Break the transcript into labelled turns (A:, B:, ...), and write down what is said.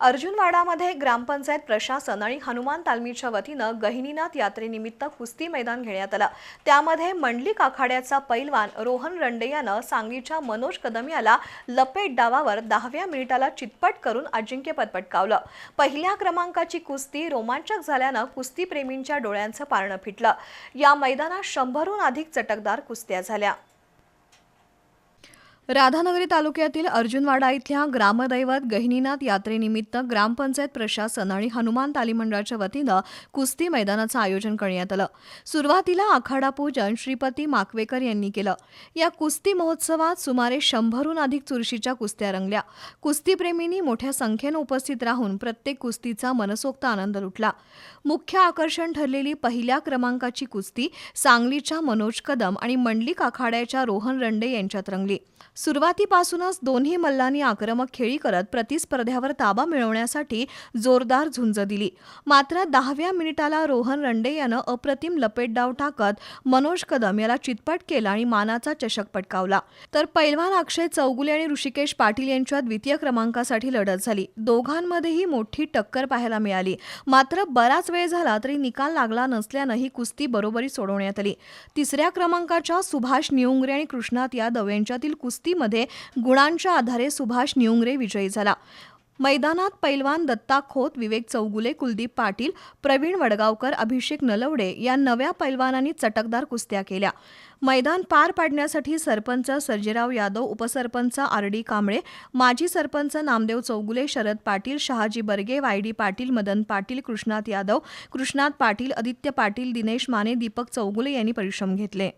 A: अर्जुनवाडामध्ये ग्रामपंचायत प्रशासन आणि हनुमान तालमीच्या वतीनं गहिनीनाथ यात्रेनिमित्त कुस्ती मैदान घेण्यात आलं. त्यामध्ये मंडलिक आखाड्याचा पैलवान रोहन रंडे यानं सांगलीच्या मनोज कदम याला लपेट डावावर दहाव्या मिनिटाला चितपट करून अजिंक्यपद पटकावलं. पहिल्या क्रमांकाची कुस्ती रोमांचक झाल्यानं कुस्तीप्रेमींच्या डोळ्यांचं पारणं फिटलं. या मैदानात शंभरहून अधिक चटकदार कुस्त्या झाल्या. राधानगरी तालुक्यातील अर्जुनवाडा इथल्या ग्रामदैवत गहिनीनाथ यात्रेनिमित्त ग्रामपंचायत प्रशासन आणि हनुमान तालीम मंडळाच्या वतीनं कुस्ती मैदानाचं आयोजन करण्यात आलं. सुरुवातीला आखाडा पूजन श्रीपती माकवेकर यांनी केलं. या कुस्ती महोत्सवात सुमारे शंभरहून अधिक चुरशीच्या कुस्त्या रंगल्या. कुस्तीप्रेमींनी मोठ्या संख्येनं उपस्थित राहून प्रत्येक कुस्तीचा मनसोक्त आनंद लुटला. मुख्य आकर्षण ठरलेली पहिल्या क्रमांकाची कुस्ती सांगलीच्या मनोज कदम आणि मंडलिक आखाड्याच्या रोहन रंडे यांच्यात रंगली. सुरुवातीपासूनच दोन्ही मल्लांनी आक्रमक खेळी करत प्रतिस्पर्ध्यावर ताबा मिळवण्यासाठी जोरदार झुंज दिली. मात्र दहाव्या मिनिटाला रोहन रंडे यानं अप्रतिम लपेटडाव टाकत मनोज कदम याला चितपट केला आणि मानाचा चषक पटकावला. तर पैलवान अक्षय चौगुले आणि ऋषिकेश पाटील यांच्या द्वितीय क्रमांकासाठी लढत झाली. दोघांमध्येही मोठी टक्कर पाहायला मिळाली. मात्र बराच वेळ झाला तरी निकाल लागला नसल्यानं ही कुस्ती बरोबरी सोडवण्यात आली. तिसऱ्या क्रमांकाच्या सुभाष निउंगरे आणि कृष्णात यादव यांच्यातील कुस्तीमध्ये गुणांच्या आधारे सुभाष नियुंगरे विजयी झाला. मैदानात पैलवान दत्ता खोत विवेक चौगुले कुलदीप पाटील प्रवीण वडगावकर अभिषेक नलवडे या नव्या पैलवानांनी चटकदार कुस्त्या केल्या. मैदान पार पाडण्यासाठी सरपंच सर्जेराव यादव उपसरपंच आर डी कांबळे माजी सरपंच नामदेव चौगुले शरद पाटील शहाजी बर्गे वाय डी पाटील मदन पाटील कृष्णात यादव कृष्णात पाटील आदित्य पाटील दिनेश माने दीपक चौगुले यांनी परिश्रम घेतले.